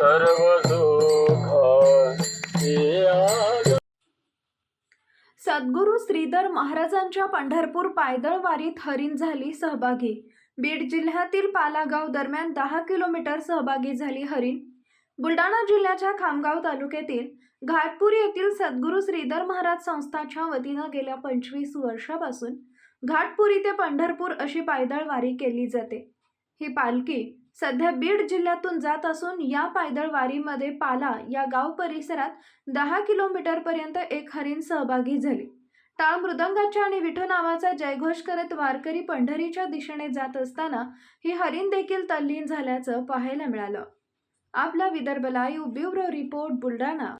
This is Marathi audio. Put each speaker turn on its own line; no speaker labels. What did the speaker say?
सर्व सुख
सद्गुरू श्रीधर महाराजांच्या पंढरपूर पायदळ वारीत हरिण झाली सहभागी. बीड जिल्ह्यातील पालागाव दरम्यान दहा किलोमीटर सहभागी झाली हरिण. बुलढाणा जिल्ह्याच्या खामगाव तालुक्यातील घाटपूर येथील सद्गुरू श्रीधर महाराज संस्थाच्या वतीनं गेल्या पंचवीस वर्षापासून घाटपुरी ते पंढरपूर अशी पायदळ वारी केली जाते. ही पालखी सध्या बीड जिल्ह्यातून जात असून या पायदळ वारीमध्ये पाला या गाव परिसरात दहा किलोमीटरपर्यंत एक हरिण सहभागी झाली. टाळ मृदंगाच्या आणि विठो नावाचा जयघोष करत वारकरी पंढरीच्या दिशेने जात असताना ही हरिण देखील तल्लीन झाल्याचं पाहायला मिळालं. आपला Vidarbha live bureau report Buldhana.